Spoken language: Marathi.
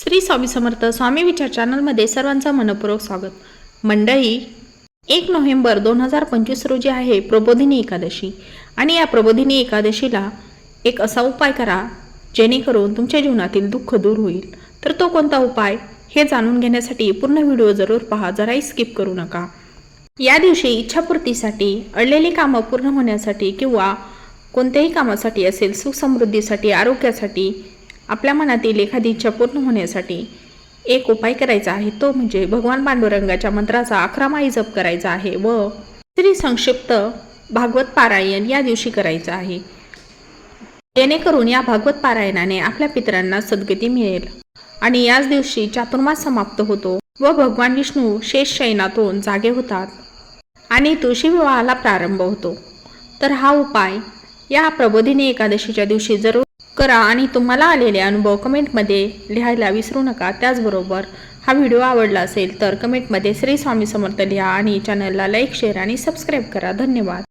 श्री स्वामी समर्थ स्वामी विचार चॅनलमध्ये सर्वांचं मनपूर्वक स्वागत. मंडळी एक नोव्हेंबर दोन हजार पंचवीस रोजी आहे प्रबोधिनी एकादशी आणि या प्रबोधिनी एकादशीला एक असा उपाय करा जेणेकरून तुमच्या जीवनातील दुःख दूर होईल. तर तो कोणता उपाय हे जाणून घेण्यासाठी पूर्ण व्हिडिओ जरूर पहा जराही स्किप करू नका. या दिवशी इच्छापूर्तीसाठी अडलेली कामं पूर्ण होण्यासाठी किंवा कोणत्याही कामासाठी असेल सुखसमृद्धीसाठी आरोग्यासाठी आपल्या मनातील एखादी इच्छा पूर्ण होण्यासाठी एक उपाय करायचा आहे. तो म्हणजे भगवान पांडुरंगाच्या मंत्राचा अकरा माळी जप करायचा आहे व श्री संक्षिप्त भागवत पारायण या दिवशी करायचं आहे. जेणेकरून या भागवत पारायणाने आपल्या पितरांना सद्गती मिळेल आणि याच दिवशी चातुर्मास समाप्त होतो व भगवान विष्णू शेष शयनातून जागे होतात आणि तुळशी विवाहाला प्रारंभ होतो. तर हा उपाय या प्रबोधिनी एकादशीच्या दिवशी जरूर करा आणि तुम्हाला आलेले अनुभव कमेंटमध्ये लिहायला विसरू नका. त्याचबरोबर हा व्हिडिओ आवडला असेल तर कमेंटमध्ये श्री स्वामी समर्थ लिहा आणि चॅनलला लाईक शेअर आणि सबस्क्राईब करा. धन्यवाद.